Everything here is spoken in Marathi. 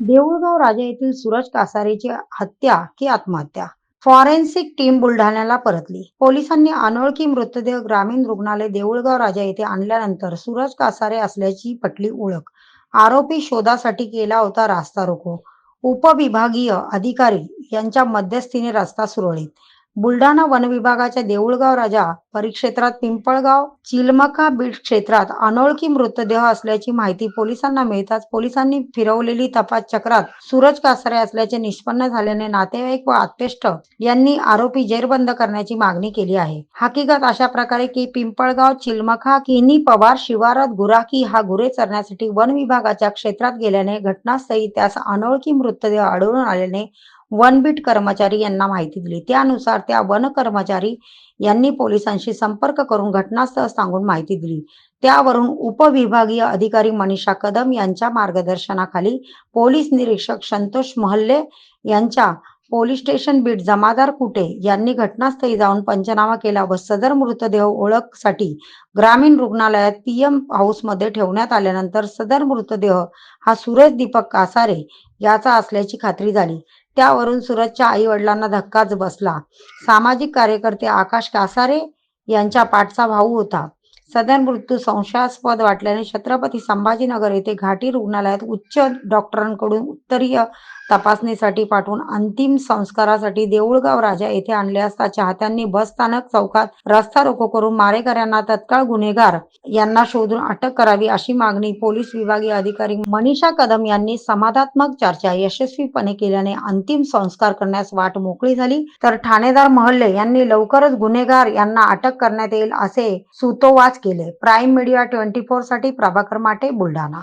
देऊळगाव राजा येथील सूरज कासारेची हत्या की आत्महत्या? फॉरेन्सिक टीम बुलढाण्याला परतली. पोलिसांनी अनोळखी मृतदेह ग्रामीण रुग्णालय देऊळगाव राजा येथे आणल्यानंतर सूरज कासारे असल्याची पटली ओळख. आरोपी शोधासाठी केला होता रास्ता रोको. उपविभागीय अधिकारी यांच्या मध्यस्थीने रस्ता सुरळीत. बुलढाणा वन विभागाच्या देऊळगाव राजा परिक्षेत्रात पिंपळगाव चिलमका बीड क्षेत्रात अनोळखी मृतदेह असल्याची माहिती पोलिसांना मिळताच पोलिसांनी फिरवलेली तपास चक्रात सूरज कासारे असल्याचे निष्पन्न झाल्याने नातेवाईक व आत्पेष्ट यांनी आरोपी जेरबंद करण्याची मागणी केली आहे. हकीकत अशा प्रकारे की पिंपळगाव चिलमखा किनी पवार शिवारात गुराखी हा गुरे चरण्यासाठी वन विभागाच्या क्षेत्रात गेल्याने घटनास्थळी त्यास अनोळखी मृतदेह आढळून आल्याने वनबीट कर्मचारी यांना माहिती दिली. त्यानुसार त्या वन कर्मचारी यांनी पोलिसांशी संपर्क करून घटनास्थळ सांगून माहिती दिली. त्यावरून उपविभागीय अधिकारी मनीषा कदम यांच्या मार्गदर्शनाखाली पोलीस निरीक्षक संतोष महल्ले यांच्या पोलीस स्टेशन बीट जमादार कुटे यांनी घटनास्थळी जाऊन पंचनामा केला व सदर मृतदेह ओळखसाठी ग्रामीण रुग्णालयात पीएम हाऊसमध्ये ठेवण्यात आल्यानंतर सदर मृतदेह हा सूरज दीपक कासारे याचा असल्याची खात्री झाली. त्यावरून सूरजच्या आई वडिलांना धक्काच बसला. सामाजिक कार्यकर्ते आकाश कासारे यांच्या पाठचा भाऊ होता. सदर मृत्यू संशयास्पद वाटल्याने छत्रपती संभाजीनगर येथे घाटी रुग्णालयात उच्च डॉक्टरांकडून उत्तरीय तपासणीसाठी पाठवून अंतिम संस्कारासाठी देऊळगाव राजा येथे आणले असता चाहत्यांनी बस स्थानक चौकात रस्ता रोको करून मारेकऱ्यांना तत्काळ गुन्हेगार यांना शोधून अटक करावी अशी मागणी पोलीस विभागीय अधिकारी मनीषा कदम यांनी समाधात्मक चर्चा यशस्वीपणे केल्याने अंतिम संस्कार करण्यास वाट मोकळी झाली. तर ठाणेदार महल्ले यांनी लवकरच गुन्हेगार यांना अटक करण्यात येईल असे सुतोवाच केले. प्राईम मीडिया ट्वेंटी फोरसाठी प्रभाकर माटे बुलढाणा.